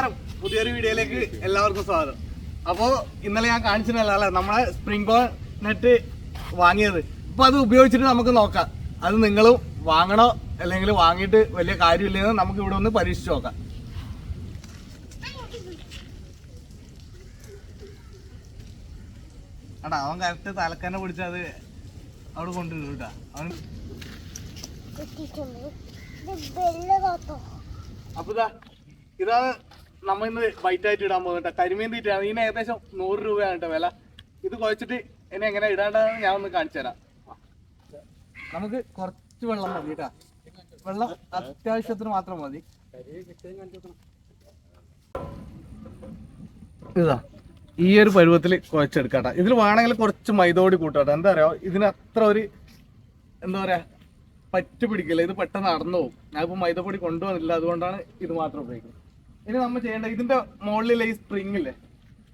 നമസ്കാരം. പുതിയൊരു വീഡിയോയിലേക്ക് എല്ലാവർക്കും സ്വാഗതം. അപ്പോ ഇന്നലെ ഞാൻ കാണിച്ചിട്ടല്ല അല്ലെ? നമ്മളെ സ്പ്രിംഗ് ബോൾ നെറ്റ് വാങ്ങിയത്. അപ്പൊ അത് ഉപയോഗിച്ചിട്ട് നമുക്ക് നോക്കാം. അത് നിങ്ങളും വാങ്ങണോ? അല്ലെങ്കിൽ വാങ്ങിയിട്ട് വലിയ കാര്യമില്ലെന്ന് നമുക്ക് ഇവിടെ ഒന്ന് പരീക്ഷിച്ച് നോക്കാം. അടാ അവൻ കറക്റ്റ് തലക്കന്നെ പിടിച്ച് അത് അവിടെ കൊണ്ടുവരും കേട്ടാ. അവൻ അപ്പൊ ഇതാ ഇതാണ് നമ്മ ഇന്ന് വൈറ്റ് ആയിട്ട് ഇടാൻ പോകുന്നുണ്ട് കരിമീൻ തീറ്റയാണ് ഇതിന് ഏകദേശം നൂറ് രൂപയാണ് വില. ഇത് കുഴച്ചിട്ട് ഇനി എങ്ങനെ ഇടാണ്ടെന്ന് ഞാൻ ഒന്ന് കാണിച്ചു തരാം. നമുക്ക് കുറച്ച് വെള്ളം മതി വെള്ളം അത്യാവശ്യത്തിന് മാത്രം മതി. ഇതാ ഈ ഒരു പരുവത്തിൽ കുഴച്ചെടുക്കാട്ടെ ഇതിൽ വേണമെങ്കിൽ കുറച്ച് മൈദോടി കൂട്ടാട്ടെ എന്താ പറയാ ഇതിന് അത്ര ഒരു എന്താ പറയാ പറ്റു പിടിക്കില്ല. ഇത് പെട്ടെന്ന് നടന്നു പോകും. ഞാനിപ്പോ മൈദപ്പൊടി കൊണ്ടുവന്നില്ല അതുകൊണ്ടാണ് ഇത് മാത്രം ഉപയോഗിക്കുന്നത്. ഇനി നമ്മൾ ചെയ്യേണ്ട ഇതിന്റെ മുകളിലെ ഈ സ്പ്രിങ് ഇല്ലേ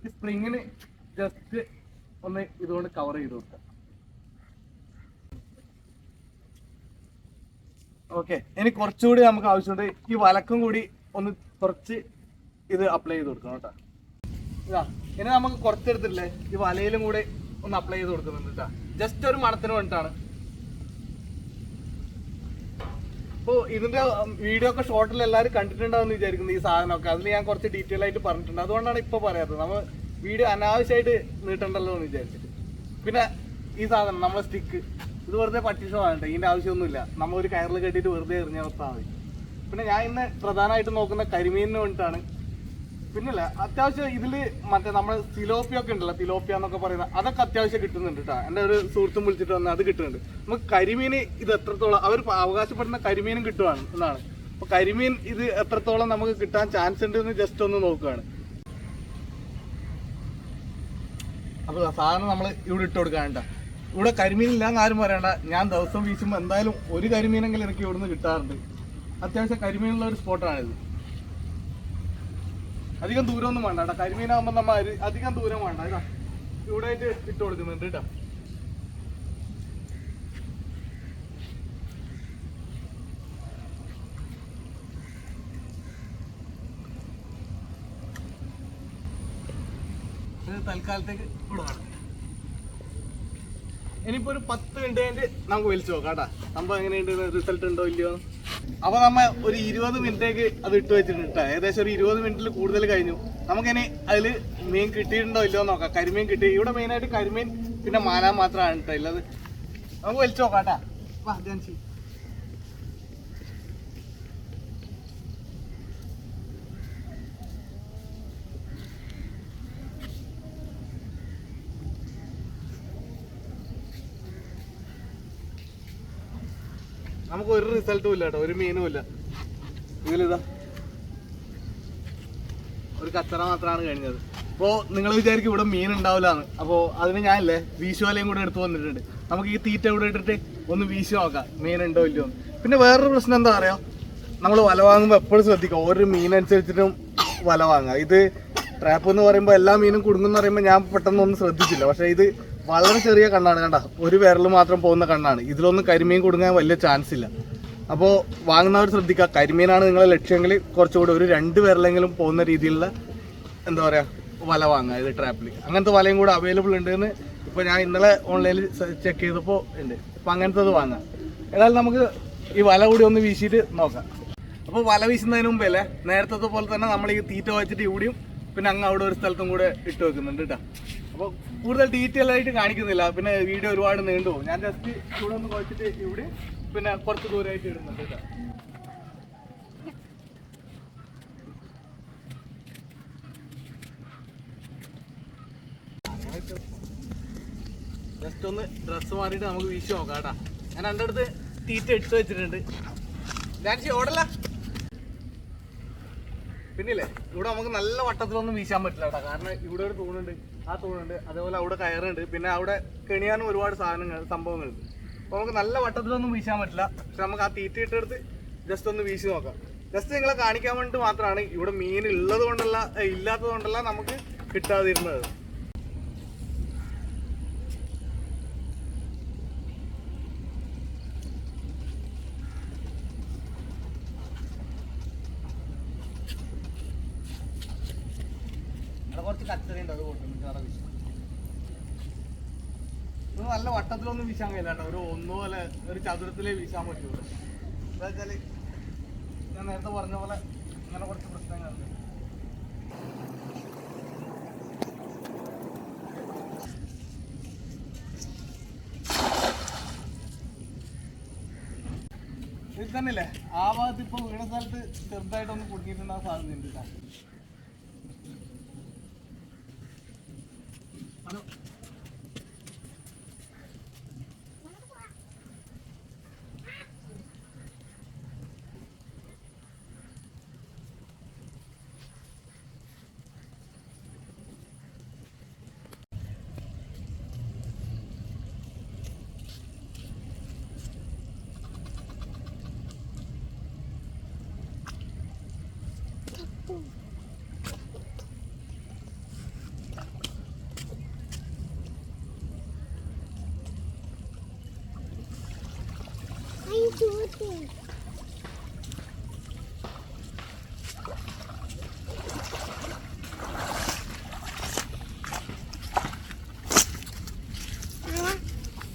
ഈ സ്പ്രിങ്ങിന് ജസ്റ്റ് ഒന്ന് ഇതുകൊണ്ട് കവർ ചെയ്ത് കൊടുക്കാം. ഓക്കെ ഇനി കുറച്ചുകൂടി നമുക്ക് ആവശ്യമുണ്ട്. ഈ വലക്കും കൂടി ഒന്ന് കുറച്ച് ഇത് അപ്ലൈ ചെയ്ത് കൊടുക്കണം കേട്ടോ. ഇതാ ഇനി നമുക്ക് കുറച്ചെടുത്തിട്ടില്ലേ? ഈ വലയിലും കൂടി ഒന്ന് അപ്ലൈ ചെയ്ത് കൊടുക്കുന്നുണ്ട് കേട്ടോ. ജസ്റ്റ് ഒരു മണത്തിന് വേണ്ടിയിട്ടാണ്. ഇപ്പോ ഇതിന്റെ വീഡിയോ ഒക്കെ ഷോർട്ടിൽ എല്ലാവരും കണ്ടിട്ടുണ്ടാവും വിചാരിക്കുന്നു ഈ സാധനമൊക്കെ. അതിൽ ഞാൻ കുറച്ച് ഡീറ്റെയിൽ ആയിട്ട് പറഞ്ഞിട്ടുണ്ട്. അതുകൊണ്ടാണ് ഇപ്പൊ പറയാത്തത്. നമ്മൾ വീഡിയോ അനാവശ്യമായിട്ട് നീട്ടണ്ടല്ലോ എന്ന് വിചാരിച്ചിട്ട്. പിന്നെ ഈ സാധനം നമ്മളെ സ്റ്റിക്ക് ഇത് വെറുതെ പട്ടിഷമാണ് ഇതിന്റെ ആവശ്യമൊന്നുമില്ല. നമ്മൾ ഒരു കയറിൽ കെട്ടിയിട്ട് വെറുതെ എറിഞ്ഞ നിർത്താൽ മതി. പിന്നെ ഞാൻ ഇന്ന് പ്രധാനമായിട്ട് നോക്കുന്ന കരിമീനിന് വേണ്ടിയിട്ടാണ് പിന്നല്ല അത്യാവശ്യം ഇതിൽ മറ്റേ നമ്മുടെ സിലോപ്പിയ ഒക്കെ ഉണ്ടല്ലോ തിലോപ്പിയ എന്നൊക്കെ പറയുന്ന അതൊക്കെ അത്യാവശ്യം കിട്ടുന്നുണ്ട് കേട്ടോ എന്റെ ഒരു സുഹൃത്തും വിളിച്ചിട്ട് വന്ന് അത് കിട്ടുന്നുണ്ട്. നമുക്ക് കരിമീൻ ഇത് എത്രത്തോളം അവർ അവകാശപ്പെടുന്ന കരിമീനും കിട്ടുവാണ് എന്നാണ്. അപ്പൊ കരിമീൻ ഇത് എത്രത്തോളം നമുക്ക് കിട്ടാൻ ചാൻസ് ഉണ്ട് എന്ന് ജസ്റ്റ് ഒന്ന് നോക്കുകയാണ് അപ്പൊ ദാ സാധനം നമ്മൾ ഇവിടെ ഇട്ട് കൊടുക്കാണ്ട ഇവിടെ കരിമീൻ ഇല്ലാന്ന് ആരും പറയണ്ട. ഞാൻ ദിവസം വീശുമ്പോൾ എന്തായാലും ഒരു കരിമീനെങ്കിലും എനിക്ക് ഇവിടുന്ന് കിട്ടാറുണ്ട്. അത്യാവശ്യം കരിമീനുള്ള ഒരു സ്പോട്ടാണിത് അധികം ദൂരമൊന്നും വേണ്ട കേട്ടോ. കരിമീനാകുമ്പോൾ നമ്മ അരി- അധികം ദൂരം വേണ്ട കേട്ടോ. ഇവിടെ ആയിട്ട് ഇട്ട് കൊടുക്കുന്നുണ്ട് കേട്ടോ. തൽക്കാലത്തേക്ക് ഇനിയിപ്പോ ഒരു പത്ത് മിനിറ്റ് കഴിഞ്ഞിട്ട് നമുക്ക് വലിച്ചു നോക്കാം കേട്ടാ. സംഭവം എങ്ങനെയുണ്ട്? റിസൾട്ട് ഉണ്ടോ ഇല്ലയോ എന്ന്. അപ്പൊ നമ്മ ഒരു ഇരുപത് മിനിറ്റേക്ക് അത് ഇട്ട് വെച്ചിട്ടുണ്ട്. ഏകദേശം ഒരു ഇരുപത് മിനിറ്റിൽ കൂടുതൽ കഴിഞ്ഞു. നമുക്കിനി അതിൽ മീൻ കിട്ടിയിട്ടുണ്ടോ ഇല്ലയോ നോക്കാം. കരിമീൻ കിട്ടി. ഇവിടെ മെയിനായിട്ട് കരിമീൻ പിന്നെ മാനാൻ മാത്രമാണ് കേട്ടോ ഇല്ലത് നമുക്ക് വലിച്ചു നോക്കാം കേട്ടാ. നമുക്ക് ഒരു റിസൾട്ടും ഇല്ല കേട്ടോ ഒരു മീനും ഇല്ല. ഇതിലിതാ ഒരു കച്ചറ മാത്രമാണ് കഴിഞ്ഞത്. അപ്പോൾ നിങ്ങൾ വിചാരിക്കും ഇവിടെ മീൻ ഉണ്ടാവില്ലാന്ന്. അപ്പോൾ അതിന് ഞാനല്ലേ വീശുവലയും കൂടെ എടുത്തു വന്നിട്ടുണ്ട്. നമുക്ക് ഈ തീറ്റ ഇവിടെ ഇട്ടിട്ട് ഒന്ന് വീശി നോക്കാം മീൻ ഉണ്ടോ ഇല്ലയോ എന്ന്. പിന്നെ വേറൊരു പ്രശ്നം എന്താ പറയാ നമ്മൾ വല വാങ്ങുമ്പോൾ എപ്പോഴും ശ്രദ്ധിക്കുക ഓരോ മീനനുസരിച്ചിട്ടും വല വാങ്ങുക. ഇത് ട്രാപ്പ് എന്ന് പറയുമ്പോൾ എല്ലാ മീനും കുടുങ്ങുന്ന പറയുമ്പോൾ ഞാൻ പെട്ടെന്ന് ഒന്നും ശ്രദ്ധിച്ചില്ല. പക്ഷേ ഇത് വളരെ ചെറിയ കണ്ണാണ് കണ്ട? ഒരു വിരൽ മാത്രം പോകുന്ന കണ്ണാണ്. ഇതിലൊന്നും കരിമീൻ കുടുങ്ങാൻ വലിയ ചാൻസ് ഇല്ല. അപ്പോൾ വാങ്ങുന്നവർ ശ്രദ്ധിക്കുക കരിമീനാണ് നിങ്ങളെ ലക്ഷ്യമെങ്കിൽ കുറച്ചുകൂടി ഒരു രണ്ട് വിരലെങ്കിലും പോകുന്ന രീതിയിലുള്ള എന്താ പറയുക വല വാങ്ങുക ഇത് ട്രാപ്പിൽ അങ്ങനത്തെ വലയും കൂടെ അവൈലബിൾ ഉണ്ട് എന്ന് ഇപ്പോൾ ഞാൻ ഇന്നലെ ഓൺലൈനിൽ ചെക്ക് ചെയ്തപ്പോൾ ഉണ്ട്. അപ്പോൾ അങ്ങനത്തത് വാങ്ങാം. ഏതായാലും നമുക്ക് ഈ വല കൂടി ഒന്ന് വീശിയിട്ട് നോക്കാം. അപ്പോൾ വല വീശുന്നതിന് മുമ്പേ അല്ലേ നേരത്തെ പോലെ തന്നെ നമ്മൾ ഈ തീറ്റ വെച്ചിട്ട് ഇവിടെയും പിന്നെ അങ്ങ് അവിടെ ഒരു സ്ഥലത്തും കൂടെ ഇട്ട് വെക്കുന്നുണ്ട് കേട്ടോ അപ്പോൾ കൂടുതൽ ഡീറ്റെയിൽ ആയിട്ട് കാണിക്കുന്നില്ല. പിന്നെ വീഡിയോ ഒരുപാട് നീണ്ടു ഞാൻ ജസ്റ്റ് ഇവിടെ ഒന്ന് കുഴച്ചിട്ട് ഇവിടെ പിന്നെ കുറച്ച് ദൂരമായിട്ട് ഇടുന്നുണ്ട് ജസ്റ്റ് ഒന്ന് ഡ്രസ്സ് മാറിയിട്ട് നമുക്ക് വീശി നോക്കാം കേട്ടാ. ഞാൻ എന്റെ അടുത്ത് തീറ്റ ഇട്ട് വെച്ചിട്ടുണ്ട്. ഞാൻ ഓടല്ല. പിന്നില്ലേ? ഇവിടെ നമുക്ക് നല്ല വട്ടത്തിലൊന്നും വീശാൻ പറ്റില്ല കേട്ടോ. കാരണം ഇവിടെ ഒരു തൂണുണ്ട്. ആ തൂണുണ്ട് അതേപോലെ അവിടെ കയറുണ്ട്. പിന്നെ അവിടെ കെണിയാനും ഒരുപാട് സാധനങ്ങൾ സംഭവങ്ങളുണ്ട് അപ്പോൾ നമുക്ക് നല്ല വട്ടത്തിലൊന്നും വീശാൻ പറ്റില്ല. പക്ഷെ നമുക്ക് ആ തീറ്റ ഇട്ടെടുത്ത് ജസ്റ്റ് ഒന്ന് വീശി നോക്കാം. ജസ്റ്റ് നിങ്ങളെ കാണിക്കാൻ വേണ്ടി മാത്രമാണ് ഇവിടെ മീൻ ഉള്ളത് കൊണ്ടല്ല ഇല്ലാത്തത് കൊണ്ടല്ല നമുക്ക് കിട്ടാതിരുന്നത് കുറച്ച് കച്ചറയുണ്ട് അത് കൊണ്ടുവന്നിട്ട് അവിടെ വീശാം ഇത് വട്ടത്തിലൊന്നും വീശാൻ കഴിയില്ല ഒരു ഒന്നുപോലെ ഒരു ചതുരത്തിലേ വീശാൻ പറ്റുള്ളൂ എന്താ വെച്ചാൽ ഞാൻ നേരത്തെ പറഞ്ഞ പോലെ അങ്ങനെ കുറച്ച് പ്രശ്നങ്ങളുണ്ട്. ഇത് തന്നെയല്ലേ? ആ ഭാഗത്ത് ഇപ്പൊ വീണ സ്ഥലത്ത് ചെറുതായിട്ടൊന്ന് കുടുങ്ങിയിട്ടുണ്ടാകാൻ സാധ്യതയുണ്ട് കേട്ടോ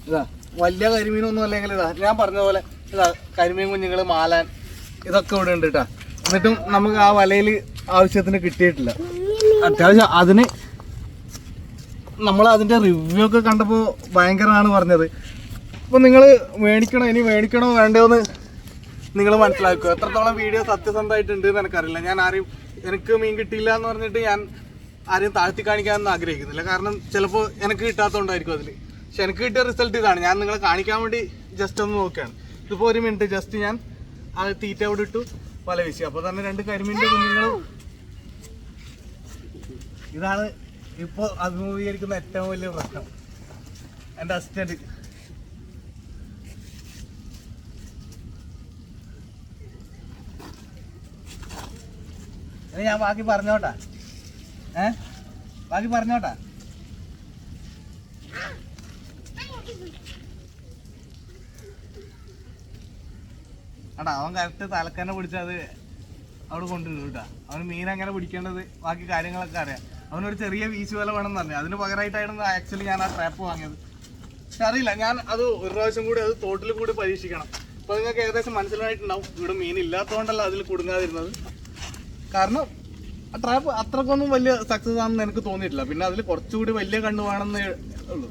ഇതാ വലിയ കരിമീനൊന്നും അല്ലെങ്കിൽ ഇതാ ഞാൻ പറഞ്ഞ പോലെ ഇതാ കരിമീൻ കുഞ്ഞുങ്ങൾ മാലാൻ ഇതൊക്കെ ഇവിടെ ഉണ്ട് കേട്ടാ എന്നിട്ടും നമുക്ക് ആ വലയിൽ ആവശ്യത്തിന് കിട്ടിയിട്ടില്ല. അത്യാവശ്യം അതിന് നമ്മൾ അതിന്റെ റിവ്യൂ ഒക്കെ കണ്ടപ്പോൾ ഭയങ്കരമാണ് പറഞ്ഞത്. അപ്പോൾ നിങ്ങൾ മേടിക്കണോ? ഇനി മേടിക്കണോ? വേണ്ടോന്ന് നിങ്ങൾ മനസ്സിലാക്കുക. എത്രത്തോളം വീഡിയോ സത്യസന്ധമായിട്ടുണ്ട് എന്ന് എനിക്കറിയില്ല. ഞാൻ ആരെയും എനിക്ക് മീൻ കിട്ടിയില്ല എന്ന് പറഞ്ഞിട്ട് ഞാൻ ആരെയും താഴ്ത്തി കാണിക്കാനൊന്നും ആഗ്രഹിക്കുന്നില്ല. കാരണം ചിലപ്പോൾ എനിക്ക് കിട്ടാത്തതുകൊണ്ടായിരിക്കും അതിൽ പക്ഷെ എനിക്ക് കിട്ടിയ റിസൾട്ട് ഇതാണ്. ഞാൻ നിങ്ങളെ കാണിക്കാൻ വേണ്ടി ജസ്റ്റ് ഒന്ന് നോക്കുകയാണ്. ഇതിപ്പോൾ ഒരു മിനിറ്റ് ജസ്റ്റ് ഞാൻ ആ തീറ്റ അവിടെ ഇട്ടു. വല വീശി. അപ്പോൾ തന്നെ രണ്ട് കരിമീന്റെ കുഞ്ഞുങ്ങളും ഇതാണ് ഇപ്പോൾ അഭിമുഖീകരിക്കുന്ന ഏറ്റവും വലിയ പ്രശ്നം. എന്റെ അസിസ്റ്റന്റ് ഇനി ഞാൻ ബാക്കി പറഞ്ഞോട്ടാ. ഏ? ബാക്കി പറഞ്ഞോട്ടാ. അടാ അവൻ കറക്റ്റ് തലക്കന്നെ പിടിച്ചത് അവിടെ കൊണ്ടുവരും കേട്ടോ. അവന് മീൻ അങ്ങനെ പിടിക്കേണ്ടത് ബാക്കി കാര്യങ്ങളൊക്കെ അറിയാം. അവനൊരു ചെറിയ വീശു വില വേണം പറഞ്ഞു. അതിന് പകരമായിട്ടായിരുന്നു ആക്ച്വലി ഞാൻ ആ ട്രാപ്പ് വാങ്ങിയത്. പക്ഷെ അറിയില്ല ഞാൻ അത് ഒരു പ്രാവശ്യം കൂടി അത് തോട്ടിൽ കൂടി പരീക്ഷിക്കണം. അപ്പോൾ നിങ്ങൾക്ക് ഏകദേശം മനസ്സിലായിട്ടുണ്ടാവും ഇവിടെ മീൻ ഇല്ലാത്തതുകൊണ്ടല്ല അതിൽ കുടുങ്ങാതിരുന്നത്. കാരണം ആ ട്രാപ്പ് അത്രക്കൊന്നും വലിയ സക്സസ് ആണെന്ന് എനിക്ക് തോന്നിയിട്ടില്ല. പിന്നെ അതിൽ കുറച്ചുകൂടി വലിയ കണ്ണു വേണമെന്ന് ഉള്ളൂ.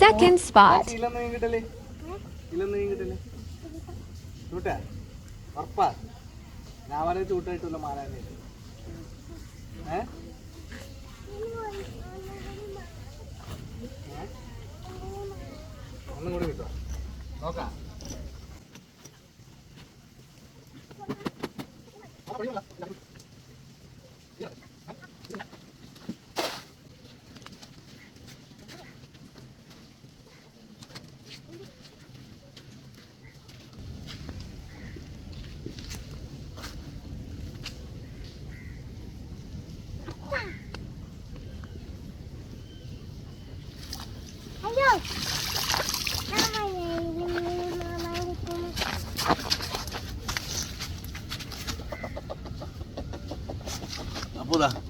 സെക്കൻഡ് സ്പോട്ട് ഇല്ലെന്ന് ഇല്ലെന്ന് ചൂട്ടാ. ഉറപ്പാ. ഞാൻ ചൂട്ടായിട്ടുള്ള ഏ? ഒന്നും കൂടി കിട്ടോ. നോക്കാം.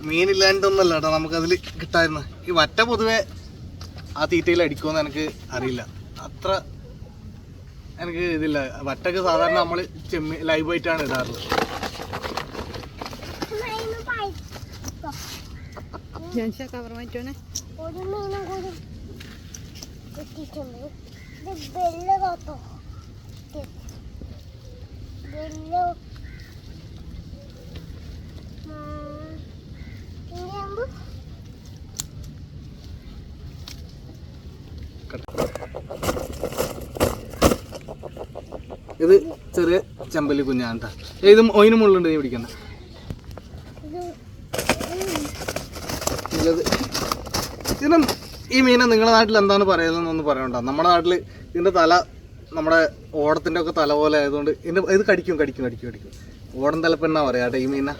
മീനില്ലാണ്ടൊന്നല്ല കേട്ടോ നമുക്കതിൽ കിട്ടായിരുന്നു. ഈ വറ്റ പൊതുവെ ആ തീറ്റയിൽ അടിക്കുമെന്ന് എനിക്ക് അറിയില്ല. അത്ര എനിക്ക് ഇതില്ല. വറ്റക്ക് സാധാരണ നമ്മൾ ചെമ്മി ലൈവ് ആയിട്ടാണ് ഇടാറുള്ളത് ഒരു മീനും കൂടി കിട്ടിയിട്ടുണ്ട് ഇത് വെള്ള തോത്തോ വെള്ള ഇത് ചെറിയ ചെമ്പല്ലി കുഞ്ഞാണ് കേട്ടോ ഇത് ഒയിന് മുള്ളുണ്ട് നീ പിടിക്കുന്ന ഇത് ഇത് ഇതിന് ഈ മീനെ നിങ്ങളുടെ നാട്ടിൽ എന്താണ് പറയുന്നതെന്നൊന്ന് പറയണ്ട. നമ്മുടെ നാട്ടിൽ ഇതിന്റെ തല നമ്മുടെ ഓടത്തിന്റെ ഒക്കെ തല പോലെ ആയതുകൊണ്ട് ഇതിന്റെ ഇത് കടിക്കും കടിക്കും കടിക്കും കടിക്കും. ഓടം തലപ്പെന്നാ പറയാ കേട്ടോ ഈ മീന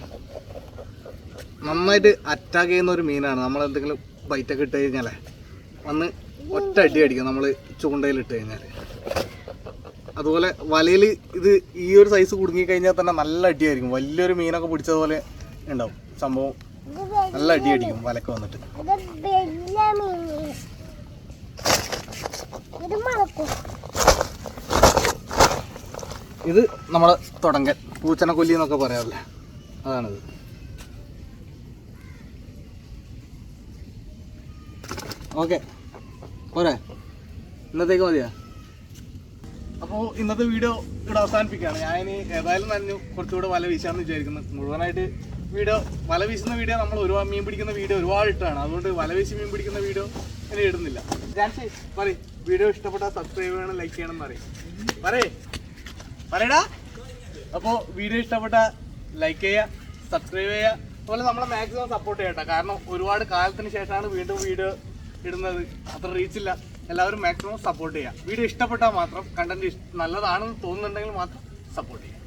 നന്നായിട്ട് അറ്റാക്ക് ചെയ്യുന്ന ഒരു മീനാണ്. നമ്മൾ എന്തെങ്കിലും ബൈറ്റൊക്കെ ഇട്ട് കഴിഞ്ഞാലേ വന്ന് ഒറ്റ അടി അടിക്കും നമ്മൾ ചൂണ്ടയിൽ ഇട്ട് കഴിഞ്ഞാൽ അതുപോലെ വലയിൽ ഇത് ഈ ഒരു സൈസ് കുടുങ്ങി കഴിഞ്ഞാൽ തന്നെ നല്ല അടിയായിരിക്കും. വലിയൊരു മീനൊക്കെ പിടിച്ചതുപോലെ ഉണ്ടാവും. സംഭവം നല്ല അടി അടിക്കും വലക്ക വന്നിട്ട്. ഇത് നമ്മളെ തുടങ്ങൻ പൂച്ചന കൊല്ലി എന്നൊക്കെ പറയാറില്ലേ? അതാണിത്. ഓക്കെ പോരെ. ഇന്നത്തേക്ക് മതിയാ. അപ്പോൾ ഇന്നത്തെ വീഡിയോ ഇവിടെ അവസാനിപ്പിക്കുകയാണ്. ഞാൻ ഇനി ഏതായാലും നനഞ്ഞു കുറച്ചുകൂടെ വല വീശാന്ന് വിചാരിക്കുന്നു. മുഴുവനായിട്ട് വീഡിയോ വല വീശുന്ന വീഡിയോ നമ്മൾ ഒരുപാട് മീൻ പിടിക്കുന്ന വീഡിയോ ഒരുപാട് ഇട്ടാണ് അതുകൊണ്ട് വല വീശി മീൻ പിടിക്കുന്ന വീഡിയോ ഇനി ഇടുന്നില്ല. പറയും. വീഡിയോ ഇഷ്ടപ്പെട്ടാൽ സബ്സ്ക്രൈബ് ചെയ്യണം ലൈക്ക് ചെയ്യണം പറയും. പറയേ. പറയടാ. അപ്പോൾ വീഡിയോ ഇഷ്ടപ്പെട്ടാൽ ലൈക്ക് ചെയ്യുക സബ്സ്ക്രൈബ് ചെയ്യുക. അതുപോലെ നമ്മളെ മാക്സിമം സപ്പോർട്ട് ചെയ്യട്ടെ കാരണം ഒരുപാട് കാലത്തിന് ശേഷമാണ് വീണ്ടും വീഡിയോ ഇടുന്നത്. അത്ര റീച്ചില്ല എല്ലാവരും മാക്സിമം സപ്പോർട്ട് ചെയ്യുക. വീഡിയോ ഇഷ്ടപ്പെട്ടാൽ മാത്രം കണ്ടന്റ് നല്ലതാണെന്ന് തോന്നുന്നുണ്ടെങ്കിൽ മാത്രം സപ്പോർട്ട് ചെയ്യുക.